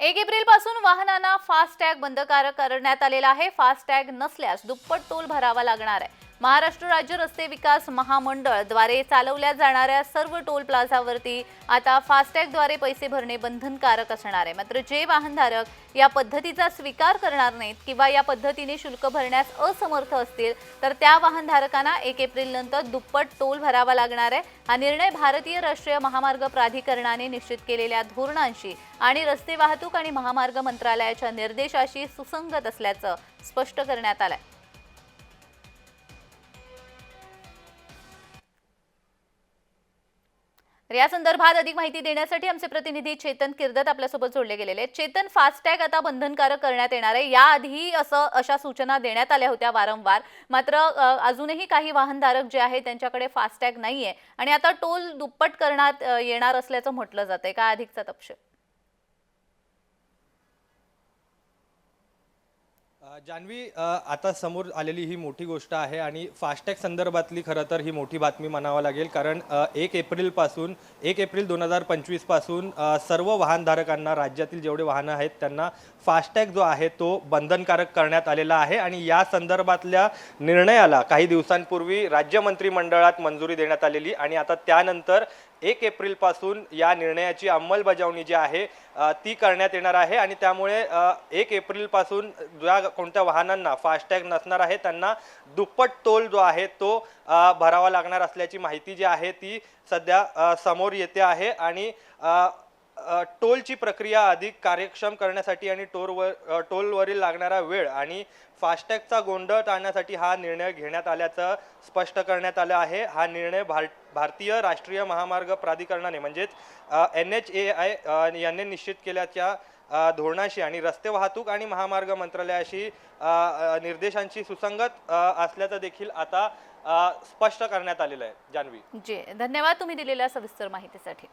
एक एप्रिलपासून वाहनांना फास्टॅग बंधकारक करण्यात आलेला आहे. फास्टॅग नसल्यास दुप्पट टोल भरावा लागणार आहे. महाराष्ट्र राज्य रस्ते विकास महामंडळद्वारे चालवल्या जाणाऱ्या सर्व टोल प्लाझावरती आता फास्टॅगद्वारे पैसे भरणे बंधनकारक असणार आहे. मात्र जे वाहनधारक या पद्धतीचा स्वीकार करणार नाहीत किंवा या पद्धतीने शुल्क भरण्यास असमर्थ असतील तर त्या वाहनधारकांना एक एप्रिल नंतर दुप्पट टोल भरावा लागणार आहे. हा निर्णय भारतीय राष्ट्रीय महामार्ग प्राधिकरणाने निश्चित केलेल्या धोरणांशी आणि रस्ते वाहतूक आणि महामार्ग मंत्रालयाच्या निर्देशाशी सुसंगत असल्याचं स्पष्ट करण्यात आलं आहे तर या संदर्भात अधिक माहिती देण्यासाठी आमचे प्रतिनिधी चेतन किर्दत आपल्यासोबत जोडले गेलेले आहेत. चेतन फास्टॅग आता बंधनकारक करण्यात येणार आहे. याआधी असं अशा सूचना देण्यात आल्या होत्या वारंवार. मात्र अजूनही काही वाहनधारक जे आहेत त्यांच्याकडे फास्टॅग नाही आहे आणि आता टोल दुप्पट करण्यात येणार असल्याचं म्हटलं जात आहे काय अधिकचा तपशील? जान्हवी आता समोर आलेली ही मोठी गोष्ट आहे आणि फास्टॅग संदर्भातली खरं तर ही मोठी बातमी म्हणावं लागेल. कारण एक एप्रिलपासून एक एप्रिल दोन हजार पंचवीसपासून सर्व वाहनधारकांना राज्यातील जेवढे वाहनं आहेत त्यांना फास्टॅग जो आहे तो बंधनकारक करण्यात आलेला आहे आणि या संदर्भातल्या निर्णयाला काही दिवसांपूर्वी राज्य मंत्रिमंडळात मंजुरी देण्यात आलेली आणि आता त्यानंतर एक एप्रिलपासून या निर्णयाची अंमलबजावणी जी आहे ती करण्यात येणार आहे आणि त्यामुळे एक एप्रिलपासून ज्या कोणत्या वाहनांना फास्टॅग नसणार आहे त्यांना दुप्पट टोल जो आहे तो भरावा लागणार असल्याची माहिती जी आहे ती सध्या समोर येते आहे आणि टोलची प्रक्रिया अधिक कार्यक्षम करण्यासाठी आणि टोलवर टोलवरील लागणारा वेळ आणि फास्टॅगचा गोंधळ टाळण्यासाठी हा निर्णय घेण्यात आल्याचं स्पष्ट करण्यात आलं आहे. हा निर्णय भार भारतीय राष्ट्रीय महामार्ग प्राधिकरणाने म्हणजेच एन एच ए आय यांनी निश्चित केल्याच्या धोरणाशी आणि रस्ते वाहतूक आणि महामार्ग मंत्रालयाशी निर्देशांशी सुसंगत असल्याचं देखील आता स्पष्ट करण्यात आलेलं आहे. जान्हवी. जी. धन्यवाद तुम्ही दिलेल्या सविस्तर माहितीसाठी.